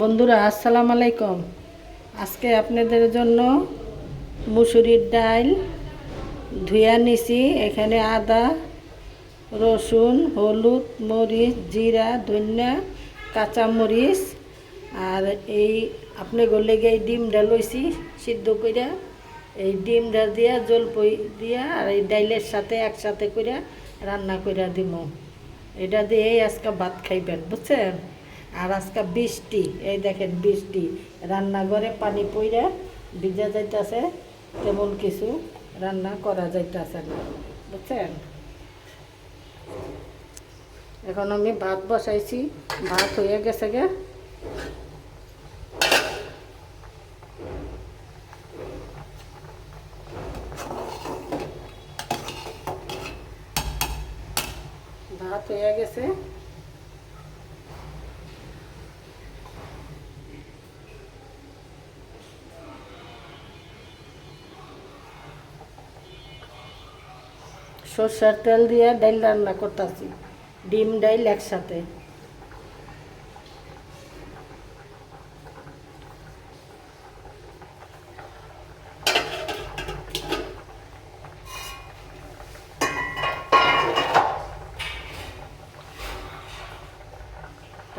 বন্ধুরা, আসসালামু আলাইকুম। আজকে আপনাদের জন্য মুসুরির ডাল ধুয়া নিছি এখানে আদা, রসুন, হলুদ, মরিচ, জিরা, ধনিয়া, কাঁচামরিচ আর এই আপনি গলে এই ডিমটা লইছি সিদ্ধ কইরা। এই ডিমটা দিয়া জলপই দিয়া আর এই ডাইলের সাথে একসাথে কইরা রান্না কইরা দিব এটা দিয়ে আজকে ভাত খাইবেন, বুঝছেন? আর আজকে বৃষ্টি, এই দেখেন বৃষ্টি। রান্নাঘরে পানি পইরা ভিজা যাইতেছে, তেমন কিছু রান্না করা যাইতেছে না, বুঝছেন? এখন আমি ভাত বসাইছি, ভাত হয়ে গেছে গে। ভাত হয়ে গেছে। সর্ষের তেল দিয়ে ডাইল রান্না করতেছি। ডিম, ডাইল একসাথে।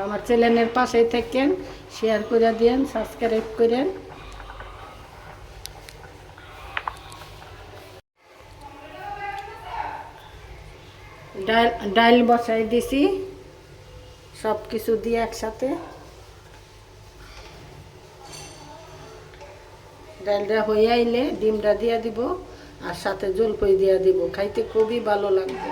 আমার চ্যানেলের পাশেই থাকেন শেয়ার করে দিন সাবস্ক্রাইব করেন। ডাল বসাই দিছি। সব কিছু দিয়ে একসাথে। ডালটা হয়ে আইলে ডিমটা দিয়ে দিব, আর সাথে জলপই দিয়ে দিব। খাইতে খুবই ভালো লাগবে।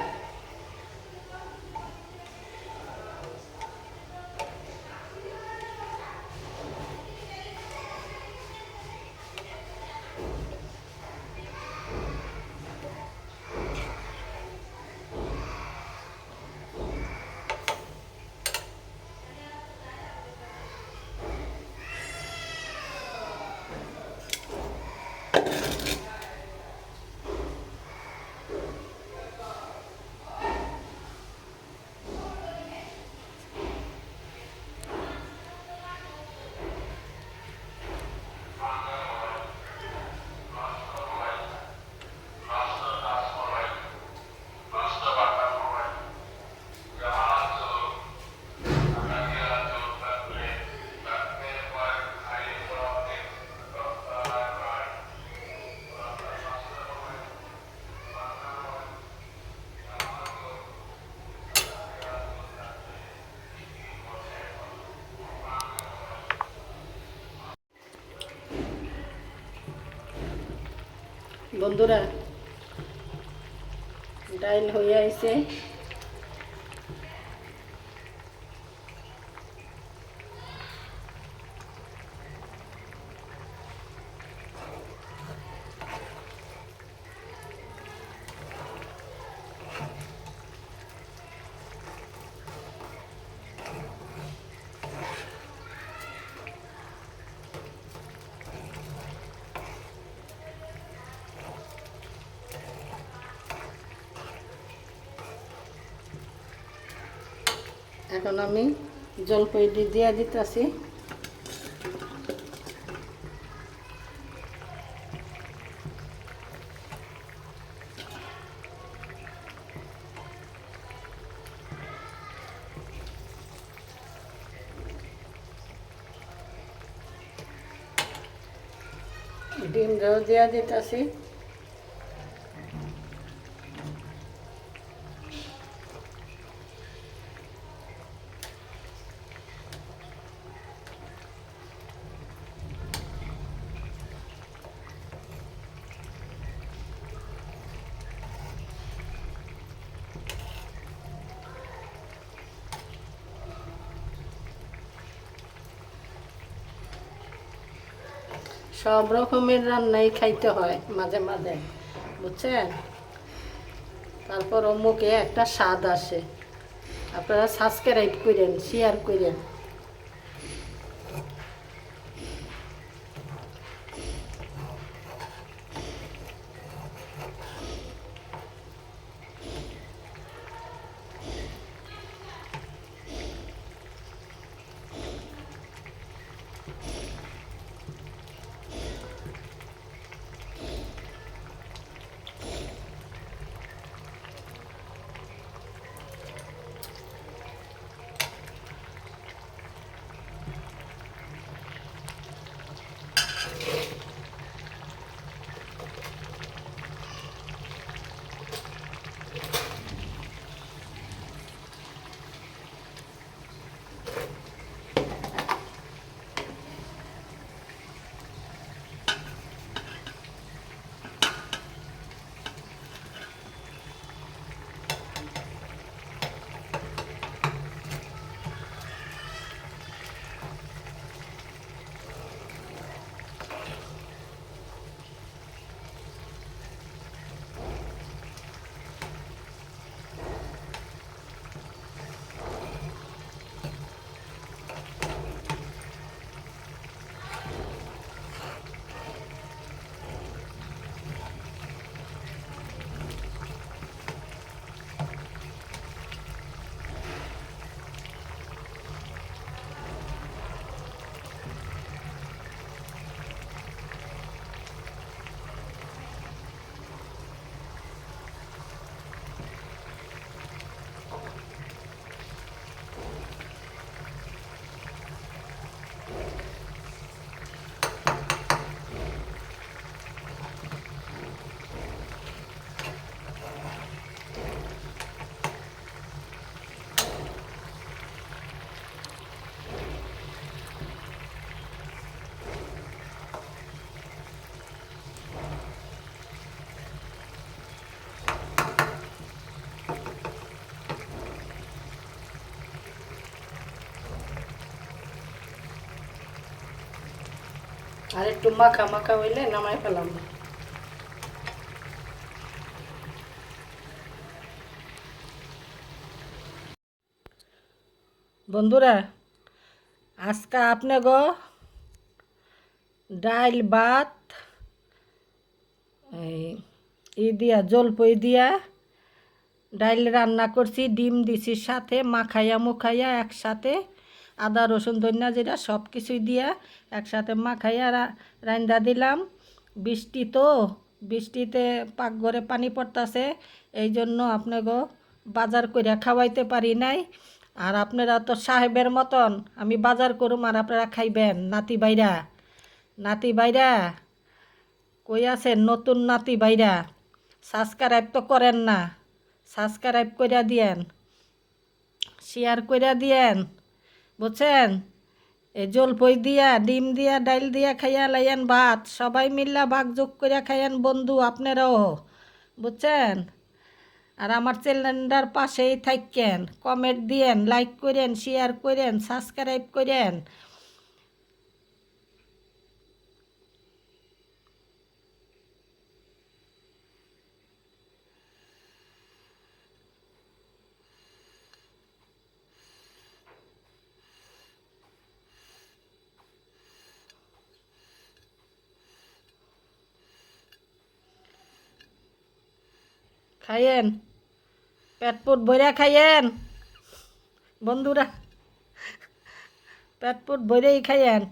বন্ধুরা ডাইল হয়ে আইছে। এখন আমি জলপাই দিয়ে দিতেছি। ডিমটাও দেওয়া দিতেছি। সব রকমের রান্নাই খাইতে হয় মাঝে মাঝে, বুঝছেন? তারপর মুখে একটা স্বাদ আসে। আপনারা সাবস্ক্রাইব করেন শেয়ার করেন। আর একটু মাখা মাখা হইলে নামাই ফেলাম। বন্ধুরা, আজকে আপনি গো ডাইল ভাত, এই দিয়া, জলপই দিয়া ডাইল রান্না করছি, ডিম দিছি সাথে, মাখাইয়া মুখাইয়া একসাথে। আদা, রসুন, ধনিয়া জিরা সব কিছুই দিয়া একসাথে মাখাইয়া রান্দা দিলাম। বৃষ্টি তো, বৃষ্টিতে পাকঘরে পানি পড়তাছে এই জন্য আপনাকে বাজার কইরা খাওয়াইতে পারি নাই। আর আপনারা তো সাহেবের মতন, আমি বাজার করুম আর আপনারা খাইবেন, নাতি বাইরা নাতি বাইরা কই আছেন নতুন নাতি বাইরা সাবস্ক্রাইব তো করেন না, সাবস্ক্রাইব কইরা দিয়েন শেয়ার কইরা দিয়েন। বুঝছেন? এই জলপই দিয়া, ডিম দিয়া, ডাইল দিয়া খাইয়া লাইয়েন ভাত। সবাই মিল্লা ভাগ যোগ করিয়া খাইয়েন বন্ধু আপনারাও। বুঝছেন? আর আমার চ্যানেলটার পাশেই থাকেন কমেন্ট দিয়েন, লাইক করেন শেয়ার করেন সাবস্ক্রাইব করেন খাইয়েন। পেট পুট বইরা খাইয়েন। বন্ধুরা পেট পুট বইরেই খাইয়েন।